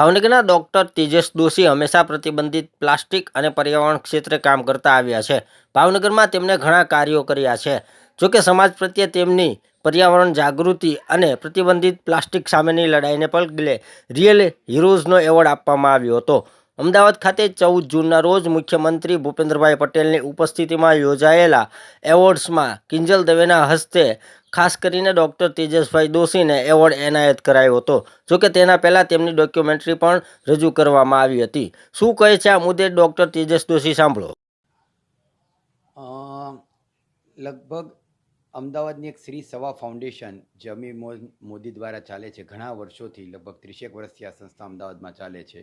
ભાવનગરના ડોક્ટર તેજસ દોશી હંમેશા પ્રતિબંધિત પ્લાસ્ટિક અને પર્યાવરણ ક્ષેત્રે કામ કરતા આવ્યા છે. ભાવનગરમાં તેમણે ઘણા કાર્યો કર્યા છે. જોકે સમાજ પ્રત્યે તેમની પર્યાવરણ જાગૃતિ અને પ્રતિબંધિત પ્લાસ્ટિક સામેની લડાઈને પગલે રિયલ હીરોઝનો એવોર્ડ આપવામાં આવ્યો હતો. અમદાવાદ ખાતે ચૌદ જૂનના રોજ મુખ્યમંત્રી ભૂપેન્દ્રભાઈ પટેલની ઉપસ્થિતિમાં યોજાયેલા એવોર્ડ્સમાં કિંજલ દવેના હસ્તે ખાસ કરીને ડૉક્ટર તેજસભાઈ દોશીને એવોર્ડ એનાયત કરાયો હતો. જોકે તેના પહેલાં તેમની ડોક્યુમેન્ટરી પણ રજૂ કરવામાં આવી હતી. શું કહે છે આ મુદ્દે ડૉક્ટર તેજસ દોશી સાંભળો. લગભગ અમદાવાદની એક શ્રી સવા ફાઉન્ડેશન જમી મોદી દ્વારા ચાલે છે. ઘણા વર્ષોથી, લગભગ ત્રીસેક વર્ષથી આ સંસ્થા અમદાવાદમાં ચાલે છે.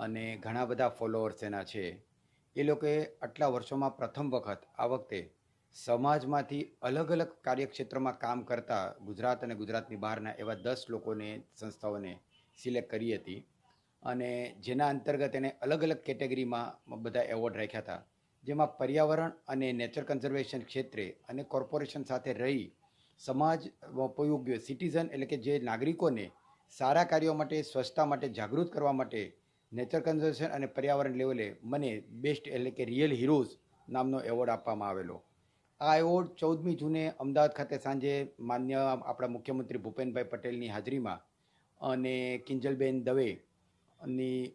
અને ઘણા બધા ફોલોઅર્સ એના છે. એ લોકોએ આટલા વર્ષોમાં પ્રથમ વખત આ વખતે સમાજમાંથી અલગ અલગ કાર્યક્ષેત્રમાં કામ કરતા ગુજરાત અને ગુજરાતની બહારના એવા દસ લોકોને, સંસ્થાઓને સિલેક્ટ કરી હતી. અને જેના અંતર્ગત એને અલગ અલગ કેટેગરીમાં બધા એવોર્ડ રાખ્યા હતા. જેમાં પર્યાવરણ અને નેચર કન્ઝર્વેશન ક્ષેત્રે અને કોર્પોરેશન સાથે રહી સમાજ ઉપયોગ્ય સિટીઝન એટલે કે જે નાગરિકોને સારા કાર્યો માટે, સ્વચ્છતા માટે જાગૃત કરવા માટે નેચર કન્ઝર્વેશન અને પર્યાવરણ લેવલે મને બેસ્ટ એટલે કે રિયલ હીરોઝ નામનો એવોર્ડ આપવામાં આવેલો. આ એવોર્ડ ચૌદમી જૂને અમદાવાદ ખાતે સાંજે માન્ય આપણા મુખ્યમંત્રી ભૂપેનભાઈ પટેલની હાજરીમાં અને કિંજલબેન દવે ની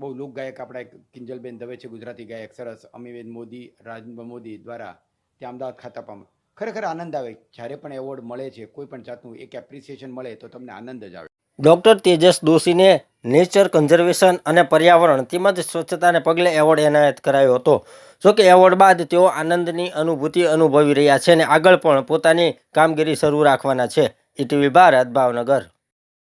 બહુ લોકગાયક આપણા કિંજલબેન દવે છે, ગુજરાતી ગાયક સરસ, અમીબેન મોદી રાજ મોદી દ્વારા ત્યાં અમદાવાદ ખાતે આપવામાં ખરેખર આનંદ આવે. જ્યારે પણ એવોર્ડ મળે છે, કોઈ પણ જાતનું એક એપ્રિસિએશન મળે તો તમને આનંદ જ આવે. ડૉક્ટર તેજસ દોશીને નેચર કન્ઝર્વેશન અને પર્યાવરણ તેમજ સ્વચ્છતાને પગલે એવોર્ડ એનાયત કરાયો હતો. જોકે એવોર્ડ બાદ તેઓ આનંદની અનુભૂતિ અનુભવી રહ્યા છે અને આગળ પણ પોતાની કામગીરી શરૂ રાખવાના છે. ઇટીવી ભારત ભાવનગર.